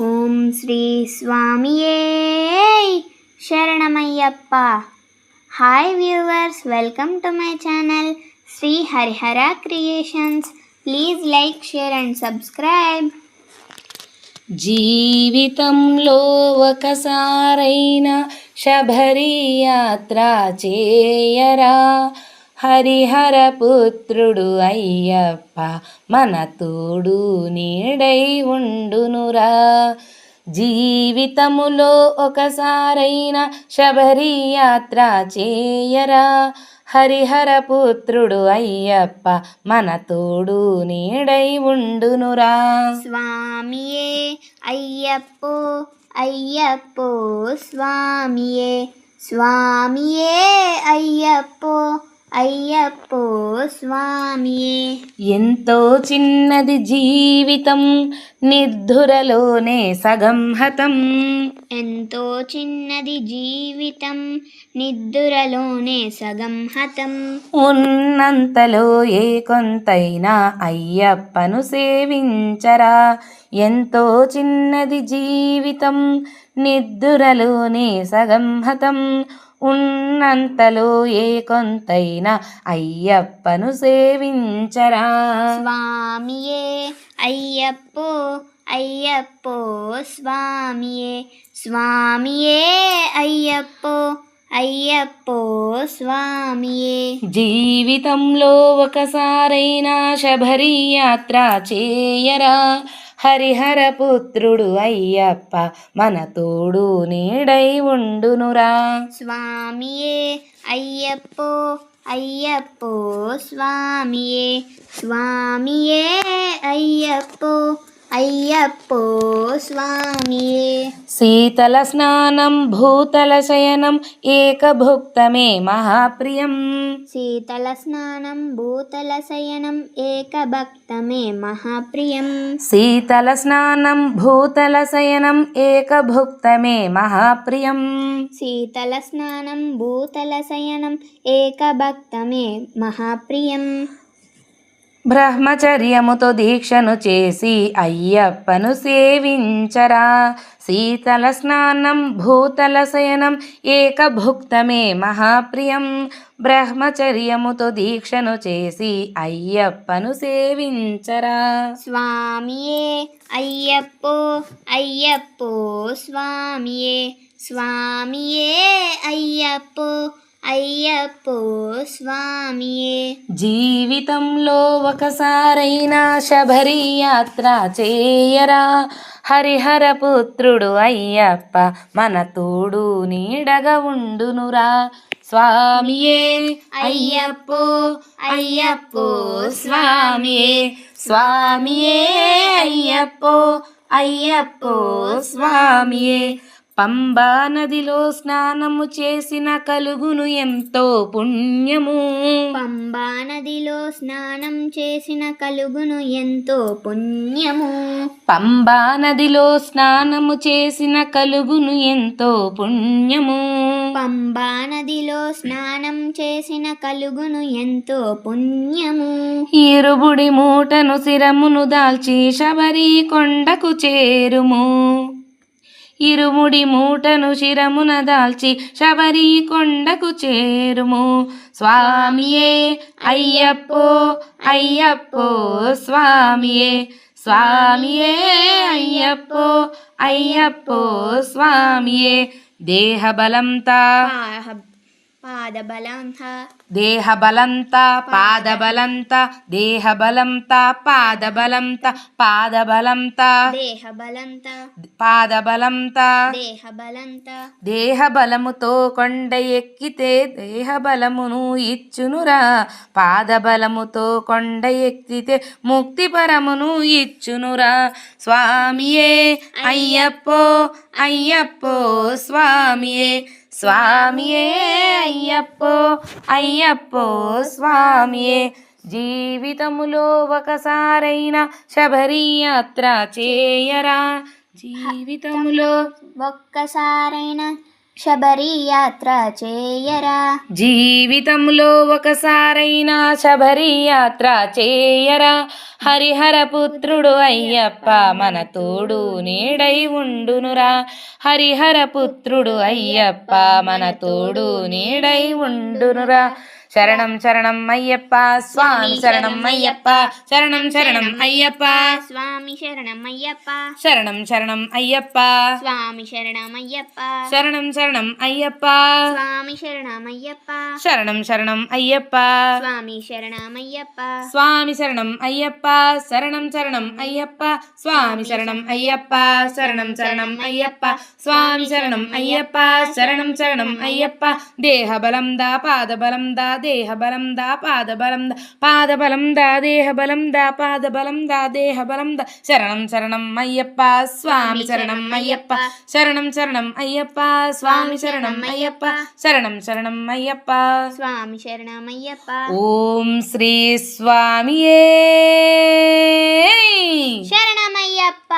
ఓం శ్రీ స్వామియే శరణమయ్యప్ప. Hi viewers welcome to my channel Shri Harihara creations please like share and subscribe జీవితంలో ఒకసారైన శబరి యాత్ర చేయరా? హరిహర పుత్రుడు అయ్యప్ప మన తోడు నీడై ఉండునురా. జీవితములో ఒకసారైన శబరి యాత్ర చేయరా? హరిహర పుత్రుడు అయ్యప్ప మన తోడు నీడై ఉండునురా. స్వామియే అయ్యప్పో అయ్యప్పో స్వామియే స్వామియే అయ్యప్పో అయ్యప్పో స్వామియే ఎంతో చిన్నది జీవితం నిర్ధురలోనే సగం హతం. ఎంతో చిన్నది జీవితం నిద్దురలోనే సగం హతం. ఉన్నంతలో ఏ కొంతైనా అయ్యప్పను సేవించరా. ఎంతో చిన్నది జీవితం నిద్దురలోనే సగం హతం. ఉన్నంతలో ఏ కొంతైనా అయ్యప్పను సేవించరా. స్వామియే అయ్యప్పో అయ్యప్పో స్వామియే స్వామియే అయ్యప్పో అయ్యప్పో స్వామియే. జీవితంలో ఒకసారైనా శబరి యాత్ర చేయరా. హరిహర పుత్రుడు అయ్యప్ప మన తోడు నీడై ఉండునురా. స్వామియే అయ్యప్పో అయ్యప్పో స్వామియే స్వామియే అయ్యప్పో. అయ్యప్పో స్వామియే శీతల స్నానం భూతల శయనం ఏకభుక్తమే మహాప్రియం. శీతల స్నానం భూతల శయనం ఏకభక్తమే మహాప్రియం. శీతల స్నానం భూతల శయనం ఏకభుక్తమే మహాప్రియం. శీతల స్నానం భూతల శయనం ఏకభక్తమే మహాప్రియం. బ్రహ్మచర్యముతో దీక్షను చేసి అయ్యప్పను సేవించరా. శీతల స్నానం భూతల శయనం ఏకభుక్తమే మహాప్రియం. బ్రహ్మచర్యముతో దీక్షను చేసి అయ్యప్పను సేవించరా. స్వామియే అయ్యప్పో అయ్యప్పో స్వామియే. స్వామియే అయ్యప్పో అయ్యప్పో స్వామియే. జీవితంలో ఒకసారైనా శబరి యాత్ర చేయరా? హరిహర పుత్రుడు అయ్యప్ప మన తోడు నీడగా ఉండునురా. స్వామియే అయ్యప్పో అయ్యప్పో స్వామియే. స్వామియే అయ్యప్పో అయ్యప్పో స్వామియే. పంబా నదిలో స్నానము చేసిన కలుగును ఎంతో పుణ్యము. పంబా నదిలో స్నానం చేసిన కలుగును ఎంతో పుణ్యము. పంబా నదిలో స్నానము చేసిన కలుగును ఎంతో పుణ్యము. పంబా నదిలో స్నానం చేసిన కలుగును ఎంతో పుణ్యము. ఇరుబుడి మూటను శిరమును దాల్చి శబరి కొండకు చేరుము. ఇరుముడి మూటను శిరమున దాల్చి శబరి కొండకు చేరుము. స్వామియే అయ్యప్పో అయ్యప్పో స్వామియే. స్వామియే అయ్యప్పో అయ్యప్పో స్వామియే. దేహబలంతా పాహ- పాదబలంత. దేహబలంతా పాదబలంతా దేహబలంతా పాదబలంతా పాదబలంతా. దేహబలంత. పాదబలంతా. దేహబలంత. దేహబలముతో కొండ ఎక్కితే దేహబలమును ఇచ్చునురా. పాదబలముతో కొండ ఎక్కితే ముక్తిపరమును ఇచ్చునురా. స్వామియే అయ్యప్పో అయ్యప్పో స్వామియే. స్వామియే అయ్యప్పో అయ్యప్పో స్వామియే. జీవితములో ఒకసారైనా శబరి యాత్ర చేయరా? జీవితములో ఒక్కసారైనా శబరి యాత్ర చేయరా? జీవితంలో ఒకసారైనా శబరి యాత్ర చేయరా? హరిహర పుత్రుడు అయ్యప్ప మన తోడు నీడై ఉండునురా. హరిహర పుత్రుడు అయ్యప్ప మన తోడు నీడై ఉండునురా. శరణం శరణం అయ్యప్ప స్వామి శరణం అయ్యప్ప శరణం శరణం అయ్యప్ప స్వామి శరణమయ్యప్ప శరణం శరణం అయ్యప్ప స్వామి శరణమయ్యప్ప శరణం శరణం అయ్యప్ప స్వామి శరణమయ్యప్ప శరణం శరణం అయ్యప్ప స్వామి శరణమయ్యప్ప స్వామి శరణం అయ్యప్ప శరణం శరణం అయ్యప్ప స్వామి శరణం అయ్యప్ప శరణం శరణం అయ్యప్ప స్వామి శరణం అయ్యప్ప శరణం శరణం అయ్యప్ప దేహబలం దా పాదబలం దా దేహబలం దా పాదబలం దా పాదబలం దా దేహబలం దా పాదబలం దా దేహబలం దా. శరణం శరణం అయ్యప్ప స్వామి శరణం అయ్యప్ప శరణం శరణం అయ్యప్ప స్వామి శరణం అయ్యప్ప శరణం శరణం అయ్యప్ప. స్వామి శరణమయ్యప్ప ఓం శ్రీ స్వామియే. శరణమయ్యప్ప